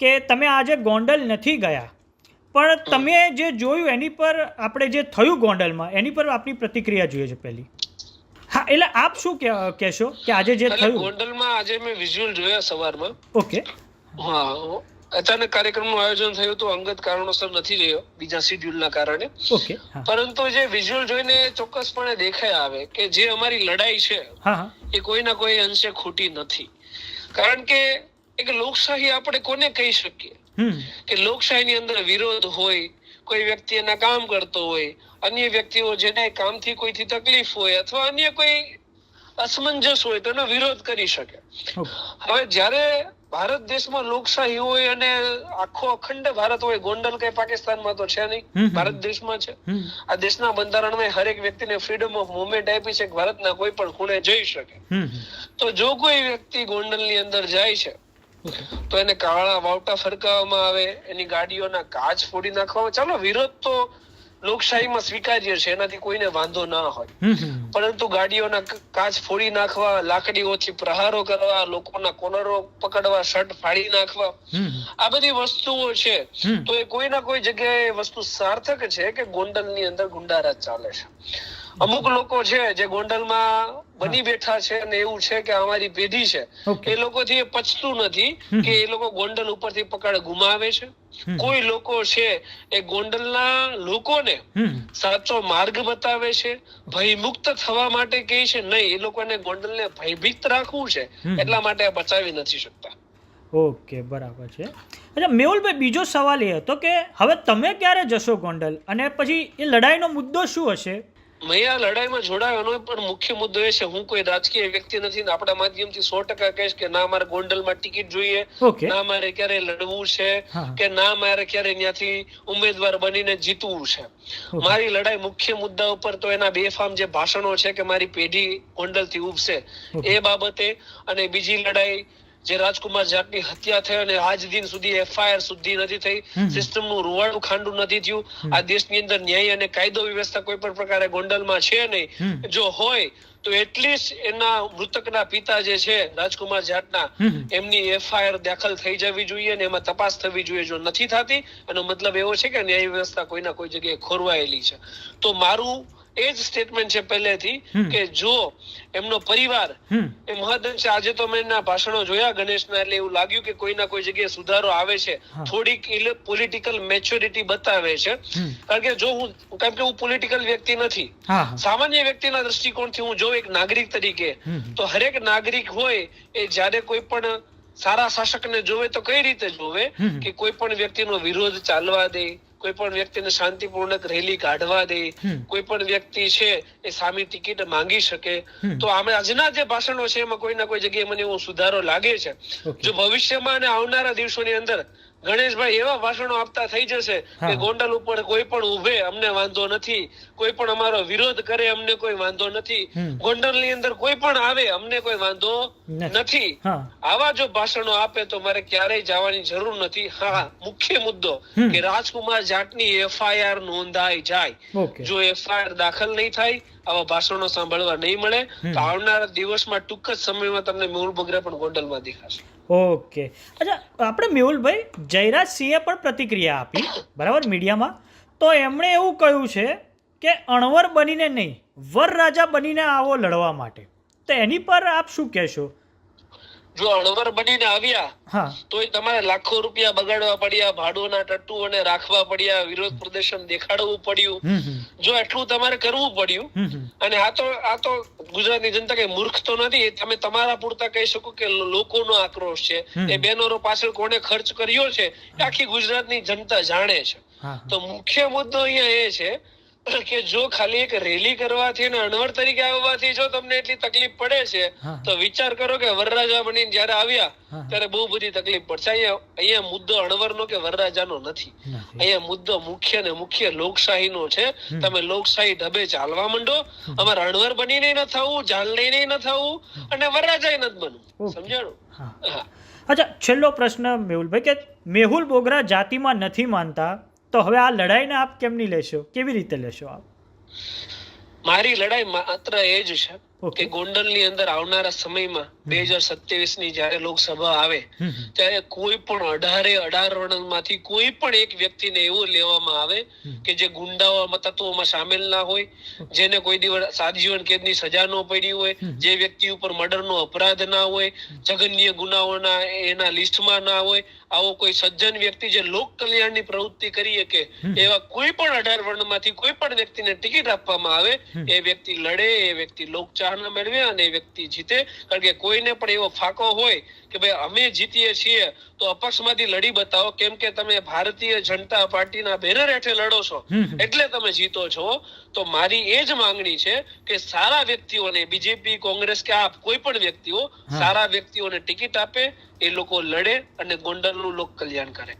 કે તમે આજે ગોંડલ નથી ગયા. પણ તમે જે જોયું એની પર આપણે જે થયું ગોંડલમાં એની પર આપની પ્રતિક્રિયા જોઈએ છે પહેલી. હા એટલે આપ શું કહેશો કે આજે જે થયું? ગોંડલમાં આજે મેં વિઝ્યુઅલ જોયા સવારમાં. ઓકે. હા અચાનક કાર્યક્રમનું આયોજન થયું તો અંગત કારણોસર નથી રહ્યો બીજા શિડ્યુલના કારણે. ઓકે પરંતુ જે વિઝ્યુઅલ જોઈને ચોક્કસપણે દેખાય આવે કે જે અમારી લડાઈ છે એ કોઈના કોઈ અંશે ખોટી નથી. કારણ કે એક લોકશાહી આપણે કોને કહી શકીએ? કે લોકશાહીની અંદર વિરોધ હોય કોઈ વ્યક્તિ એના કામ કરતો હોય અન્ય વ્યક્તિઓ જેને કામથી કોઈથી તકલીફ હોય અથવા અન્ય કોઈ અસમંજસ હોય તો એનો વિરોધ કરી શકે. હવે જ્યારે ભારત દેશમાં લોકશાહી હોય અને આખો અખંડ ભારત હોય ગોંડલ કઈ પાકિસ્તાનમાં તો છે નહીં. ભારત દેશમાં છે. આ દેશના બંધારણમાં હરેક વ્યક્તિને ફ્રીડમ ઓફ મુવમેન્ટ આપી છે કે ભારતના કોઈ પણ ખૂણે જઈ શકે. તો જો કોઈ વ્યક્તિ ગોંડલની અંદર જાય છે તો એને કાળા વાવટા ફરકાવવામાં આવે એની ગાડીઓના કાચ ફોડી નાખવામાં ચાલો વિરોધ તો લોકશાહીમાં સ્વીકાર્ય છે એનાથી કોઈને વાંધો ના હોય. પરંતુ ગાડીઓના કાચ ફોડી નાખવા લાકડીઓથી પ્રહારો કરવા લોકોના કોનરો પકડવા શર્ટ ફાડી નાખવા આ બધી વસ્તુઓ છે. તો એ કોઈ ના કોઈ જગ્યાએ વસ્તુ સાર્થક છે કે ગોંડલની અંદર ગુંડારાજ ચાલે છે? અમુક લોકો છે જે ગોંડલમાં બની બેઠા છે અને એવું છે કે અમારી પેઢી છે. એ લોકોથી એ પચતું નથી કે એ લોકો ગોંડલ ઉપરથી પકડ ગુમાવે છે. કોઈ લોકો છે એ ગોંડલના લોકોને સાચો માર્ગ બતાવે છે ભયમુક્ત થવા માટે કહે છે નહીં એ લોકોને ગોંડલને ભયભીત રાખવું છે એટલા માટે બચાવી નથી શકતા. ઓકે બરાબર છે. અચ્છા મેહુલભાઈ બીજો સવાલ એ હતો કે હવે તમે ક્યારે જશો ગોંડલ? અને પછી એ લડાઈનો મુદ્દો શું હશે? મેં આ લડાઈમાં જોડાયો પણ મુખ્ય મુદ્દો એ છે હું કોઈ રાજકીય વ્યક્તિ નથી ને આપણા માધ્યમથી સો ટકા કહીશ કે ના મારે ગોંડલમાં ટિકિટ જોઈએ ના મારે ક્યારે લડવું છે કે ના મારે ક્યારે ત્યાંથી ઉમેદવાર બનીને જીતવું છે. મારી લડાઈ મુખ્ય મુદ્દા ઉપર તો એના બેફામ જે ભાષણો છે કે મારી પેઢી ગોંડલથી ઓકે. એ બાબતે અને બીજી લડાઈ જે રાજકુમાર જાટની હત્યા થઈ અને આજ દિન સુધી એફઆઈઆર સુધી નથી થઈ. સિસ્ટમનું રૂવાડું ખાંડું નથી થયું. આ દેશની અંદર ન્યાય અને કાયદો વ્યવસ્થા કોઈ પણ પ્રકારે ગોંડલમાં છે નહીં. જો હોય તો એટલીસ્ટ એના મૃતકના પિતા જે છે રાજકુમાર જાટના એમની એફઆઈઆર દાખલ થઈ જવી જોઈએ અને એમાં તપાસ થવી જોઈએ જો નથી થતી એનો મતલબ એવો છે કે ન્યાય વ્યવસ્થા કોઈના કોઈ જગ્યાએ ખોરવાયેલી છે. તો મારું એ જ સ્ટેટમેન્ટ છે પહેલેથી કે જો એમનો પરિવાર એ મહદઅંશે આજે તો મેં એના ભાષણો જોયા ગણેશના એટલે એવું લાગ્યું કે કોઈના કોઈ જગ્યાએ સુધારો આવે છે. થોડીક પોલિટિકલ મેચ્યોરિટી બતાવે છે. કારણ કે જો હું કારણ કે હું પોલિટિકલ વ્યક્તિ નથી. સામાન્ય વ્યક્તિના દ્રષ્ટિકોણથી હું જોઉં એક નાગરિક તરીકે તો હરેક નાગરિક હોય એ જ્યારે કોઈ પણ સારા શાસકને જોવે તો કઈ રીતે જોવે કે કોઈ પણ વ્યક્તિનો વિરોધ ચાલવા દે કોઈ પણ વ્યક્તિને શાંતિપૂર્ણક રેલી કાઢવા દે કોઈ પણ વ્યક્તિ છે એ સામી ટિકિટ માંગી શકે. તો આમે આજના જે ભાષણો છે એમાં કોઈ ના કોઈ જગ્યાએ મને એવો સુધારો લાગે છે. જો ભવિષ્યમાં અને આવનારા દિવસોની અંદર ગણેશભાઈ એવા ભાષણો આપતા થઈ જશે કે ગોંડલ ઉપર કોઈ પણ ઉભે અમને વાંધો નથી કોઈ પણ અમારો વિરોધ કરે અમને કોઈ વાંધો નથી. ગોંડલની અંદર કોઈ પણ આવે અમને કોઈ વાંધો નથી. આવા જો ભાષણો આપે તો મારે ક્યારેય જવાની જરૂર નથી. હા મુખ્ય મુદ્દો કે રાજકુમાર જાટની એફઆઈઆર નોંધાઈ જાય. જો એફઆઈઆર દાખલ નહીં થાય આવા ભાષણો સાંભળવા નહીં મળે તો આવનારા દિવસમાં ટૂંક જ સમયમાં તમને મૂળ બગરા પણ ગોંડલમાં દેખાશે. ઓકે. અચ્છા આપણે મેહુલભાઈ જયરાજસિંહે પણ પ્રતિક્રિયા આપી બરાબર મીડિયામાં. તો એમણે એવું કહ્યું છે કે અણવર બનીને નહીં વરરાજા બનીને આવો લડવા માટે. તો એની પર આપ શું કહેશો? જો અણવર બનીને આવ્યા હા. તોય તમારે લાખો રૂપિયા બગાડવા પડ્યા ભાડુના ટટ્ટુઓને રાખવા પડ્યા વિરોધ પ્રદર્શન દેખાડવું પડ્યું. જો એટલું તમારે કરવું પડ્યું અને આ તો આ તો ગુજરાતની જનતા કઈ મૂર્ખ તો નથી તમે તમારા પૂરતા કહી શકો કે લોકોનો આક્રોશ છે. એ બેનરો પાછળ કોને ખર્ચ કર્યો છે આખી ગુજરાતની જનતા જાણે છે. તો મુખ્ય મુદ્દો અહીંયા એ છે કે જો ખાલી એક રેલી કરવાથી અને અણવર તરીકે આવવાથી જો તમને એટલી તકલીફ પડે છે તો વિચાર કરો કે વરરાજા બનીને જયારે આવ્યા ત્યારે બહુ બધી તકલીફ પડશે. અહીંયા અહીંયા મુદ્દો અણવરનો કે વરરાજાનો નથી. અહીંયા મુદ્દો મુખ્ય ને મુખ્ય લોકશાહીનો છે. તમે લોકશાહી ઢબે ચાલવા માંડો. અમારે અણવર બનીને ન થવું જાન ન થવું અને વરરાજાય નથી બનવું. સમજાણું? અચ્છા છેલ્લો પ્રશ્ન મેહુલભાઈ કે મેહુલ બોગરા જાતિમાં નથી માનતા? તો હવે આ લડાઈને આપ કેમની લેશો? કેવી રીતે લેશો આપ? મારી લડાઈ માત્ર એ જ છે ઓકે. ગોંડલની અંદર આવનારા સમયમાં બે હજાર સત્યાવીસની જયારે લોકસભા આવે. ત્યારે કોઈ પણ અઢારે અઢાર વર્ણમાંથી કોઈ પણ એક વ્યક્તિને એવું લેવામાં આવે કે જે ગુંડાઓ તત્વોમાં સામેલ ના હોય જેને કોઈ દિવસ આજીવન કેદની સજા ન પડી હોય જે વ્યક્તિ ઉપર મર્ડરનો અપરાધ ના હોય જઘન્ય ગુનાઓના એના લિસ્ટમાં ના હોય આવો કોઈ સજ્જન વ્યક્તિ જે લોક કલ્યાણની પ્રવૃત્તિ કરી શકે એવા કોઈ પણ અઢાર વર્ણમાંથી કોઈ પણ વ્યક્તિને ટિકિટ આપવામાં આવે એ વ્યક્તિ લડે એ વ્યક્તિ લોકચાહના મેળવે અને એ વ્યક્તિ જીતે. કારણ કે કોઈને પણ એવો ફાકો હોય કે ભાઈ અમે જીતીએ છીએ તો અપક્ષમાંથી લડી બતાવો. કેમ કે તમે ભારતીય જનતા પાર્ટીના બેનર હેઠળ લડો છો. એટલે તમે જીતો છો. તો મારી એ જ માંગણી છે કે સારા વ્યક્તિઓને બીજેપી કોંગ્રેસ કે આપ કોઈ પણ વ્યક્તિઓ. સારા વ્યક્તિઓને ટિકિટ આપે એ લોકો લડે અને ગોંડલનું લોક કલ્યાણ કરે.